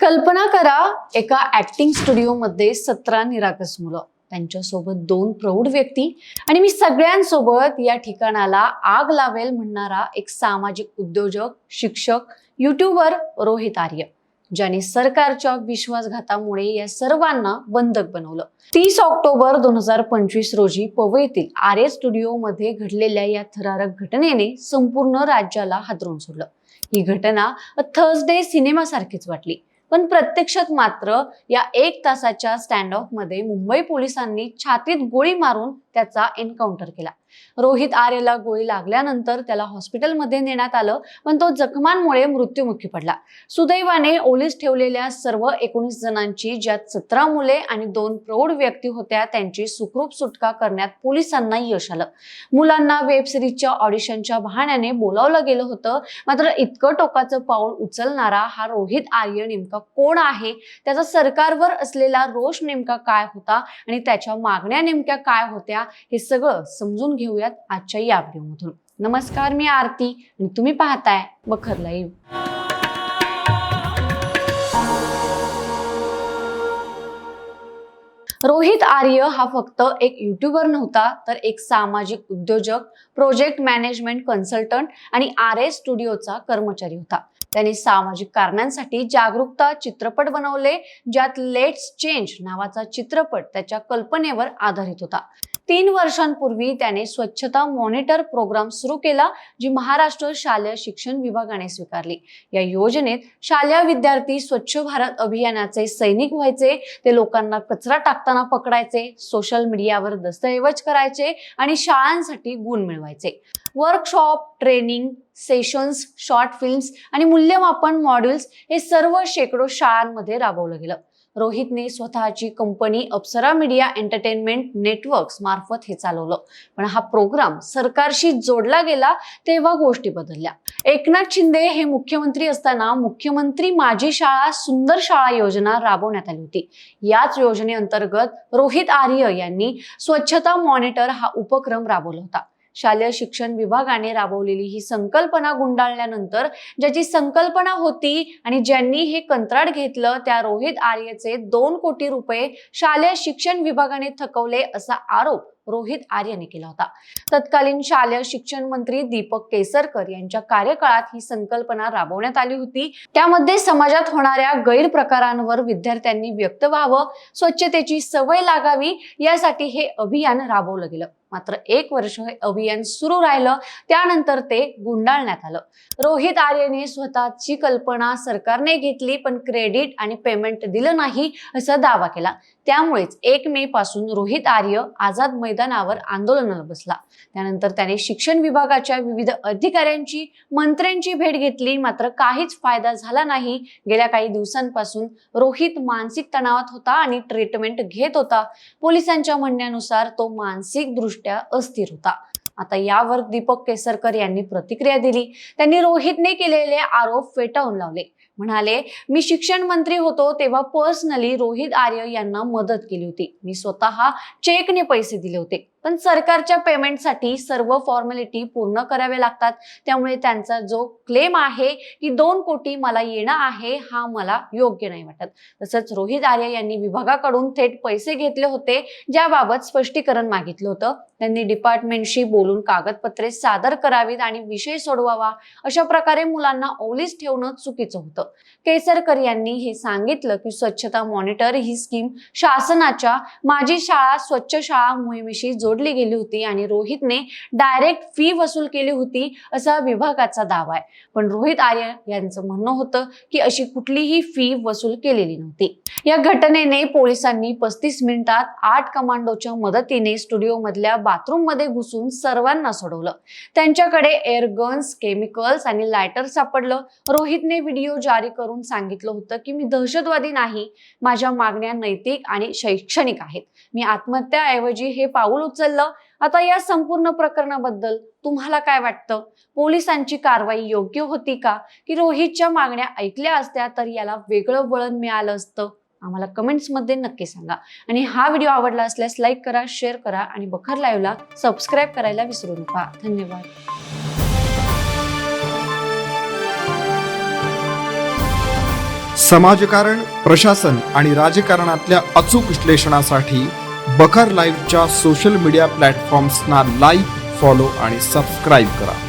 कल्पना करा एका ऍक्टिंग स्टुडिओमध्ये सतरा निराकस मुलं. त्यांच्यासोबत दोन प्रौढ व्यक्ती. आणि मी सगळ्यांसोबत या ठिकाणाला आग लावेल म्हणणारा एक सामाजिक उद्योजक शिक्षक युट्यूबर रोहित आर्य ज्याने सरकारच्या विश्वासघातामुळे या सर्वांना बंधक बनवलं. तीस ऑक्टोबर दोन हजार पंचवीस रोजी पवईतील आर्य स्टुडिओमध्ये घडलेल्या या थरारक घटनेने संपूर्ण राज्याला हादरून सोडलं. ही घटना थर्सडे सिनेमासारखीच वाटली. पण प्रत्यक्षात मात्र या एक तासाच्या स्टँड ऑफमध्ये मुंबई पोलिसांनी छातीत गोळी मारून त्याचा एन्काउंटर केला. रोहित आर्यला गोळी लागल्यानंतर त्याला हॉस्पिटलमध्ये नेण्यात आलं पण तो जखमांमुळे मृत्युमुखी पडला. सुदैवाने ओलीस ठेवलेल्या सर्व एकोणीस जणांची ज्यात सतरा मुले आणि दोन प्रौढ व्यक्ती होत्या त्यांची सुखरूप सुटका करण्यात पोलिसांना यश आलं. मुलांना वेब सिरीजच्या ऑडिशनच्या बहाण्याने बोलावलं गेलं होतं मात्र इतकं टोकाचं पाऊल उचलणारा हा रोहित आर्य नेमका कोण आहे? त्याचा सरकारवर असलेला रोष नेमका काय होता? आणि त्याच्या मागण्या नेमक्या काय होत्या? हे सगळं समजून घेऊयात आजच्या या व्हिडिओमधून नमस्कार मी आरती आणि तुम्ही पाहताय बखर लाईव्ह. रोहित आर्य हा फक्त एक युट्यूबर नव्हता तर एक सामाजिक उद्योजक प्रोजेक्ट मॅनेजमेंट कन्सल्टंट आणि आर एस स्टुडिओचा कर्मचारी होता. त्याने सामाजिक कारणांसाठी जागरूकता चित्रपट बनवले ज्यात लेट्स चेंज नावाचा चित्रपट त्याच्या कल्पनेवर आधारित होता. तीन वर्षांपूर्वी त्याने स्वच्छता मॉनिटर प्रोग्राम सुरू केला जी महाराष्ट्र शालेय शिक्षण विभागाने स्वीकारली. या योजनेत शालेय विद्यार्थी स्वच्छ भारत अभियानाचे सैनिक व्हायचे ते लोकांना कचरा टाकताना पकडायचे सोशल मीडियावर दस्तऐवज करायचे आणि शाळांसाठी गुण मिळवायचे. Workshop training sessions short films आणि मूल्यमापन मॉड्यूल्स हे सर्व शेकडो शाळांमध्ये राबवलं गेलं. रोहितने स्वतःची company Apsara media entertainment networks मार्फत हे चालवलं. पण हा प्रोग्राम सरकारशी जोडला गेला तेव्हा गोष्टी बदलल्या. एकनाथ शिंदे हे मुख्यमंत्री असताना मुख्यमंत्री माझी शाळा सुंदर शाळा योजना राबवण्यात आली होती. याच योजनेअंतर्गत रोहित आर्य यांनी स्वच्छता मॉनिटर हा उपक्रम राबवला होता. शालेय शिक्षण विभागाने राबवलेली ही संकल्पना गुंडाळल्यानंतर ज्याची संकल्पना होती आणि ज्यांनी हे कंत्राट घेतलं त्या रोहित आर्यचे दोन कोटी रुपये शालेय शिक्षण विभागाने थकवले असा आरोप रोहित आर्यने केला होता. तत्कालीन शालेय शिक्षण मंत्री दीपक केसरकर यांच्या कार्यकाळात ही संकल्पना राबवण्यात आली होती. त्यामध्ये समाजात होणाऱ्या गैरप्रकारांवर विद्यार्थ्यांनी व्यक्त व्हावं स्वच्छतेची सवय लागावी यासाठी हे अभियान राबवलं गेलं. मात्र एक वर्ष हे अभियान सुरू राहिलं त्यानंतर ते गुंडाळण्यात आलं. रोहित आर्यने स्वतःची कल्पना सरकारने घेतली पण क्रेडिट आणि पेमेंट दिलं नाही असा दावा केला. त्यामुळेच एक मे पासून रोहित आर्य आझाद मैदानावर आंदोलनाला बसला. त्यानंतर त्याने शिक्षण विभागाच्या विविध अधिकाऱ्यांची मंत्र्यांची भेट घेतली. मात्र काहीच फायदा झाला नाही. गेल्या काही दिवसांपासून रोहित मानसिक तणावात होता आणि ट्रीटमेंट घेत होता. पोलिसांच्या म्हणण्यानुसार तो मानसिकदृष्ट्या अस्थिर होता. आता यावर दीपक केसरकर यांनी प्रतिक्रिया दिली. त्यांनी रोहितने केलेले आरोप फेटाळून लावले. म्हणाले मी शिक्षण मंत्री होतो तेव्हा पर्सनली रोहित आर्य यांना मदत केली होती. मी स्वतः चेकने पैसे दिले होते. पण सरकारच्या पेमेंटसाठी सर्व फॉर्मॅलिटी पूर्ण करावे लागतात. त्यामुळे त्यांचा जो क्लेम आहे की दोन कोटी मला येणं आहे हा मला योग्य नाही वाटत. तसंच रोहित आर्य यांनी विभागाकडून थेट पैसे घेतले होते ज्याबाबत स्पष्टीकरण मागितलं होतं. त्यांनी डिपार्टमेंटशी बोलून बोलून कागदपत्रे सादर करावीत आणि विषय सोडवावा अशा प्रकारे मुलांना ओलीस ठेवणं चुकीचं होतं. केसरकर यांनी हे सांगितलं की स्वच्छता मॉनिटर ही स्कीम शासनाच्या माझी शाळा स्वच्छ शाळा मोहिमेशी जोडली गेली होती आणि रोहितने डायरेक्ट फी वसूल केली होती असा विभागाचा दावा आहे. पण रोहित आर्य यांचं म्हणणं होतं की अशी कुठलीही फी वसूल केलेली नव्हती. या घटनेने पोलिसांनी पस्तीस मिनिटात आठ कमांडोच्या मदतीने स्टुडिओ मधल्या बाथरूममध्ये घुसून सर्वांना सोडवलं. त्यांच्याकडे एअर गन्स केमिकल्स आणि लायटर सापडलं. रोहितने व्हिडिओ जारी करून सांगितलं होतं की मी दहशतवादी नाही. माझ्या मागण्या नैतिक आणि शैक्षणिक आहेत. मी आत्महत्याऐवजी हे पाऊल उचललं. आता या संपूर्ण प्रकरणाबद्दल तुम्हाला काय वाटतं? पोलिसांची कारवाई योग्य होती का? की रोहितच्या मागण्या ऐकल्या असत्या तर याला वेगळं वळण मिळालं असतं? आम्हाला कमेंट्समध्ये नक्की सांगा. आणि हा व्हिडिओ आवडला असल्यास लाईक करा शेअर करा आणि बखर लाईव्हला सबस्क्राईब करायला विसरू नका. धन्यवाद. समाजकारण प्रशासन आणि राजकारणातल्या अचूक विश्लेषणासाठी बखर लाईव्हच्या सोशल मीडिया प्लॅटफॉर्म्सना लाईक फॉलो आणि सबस्क्राईब करा.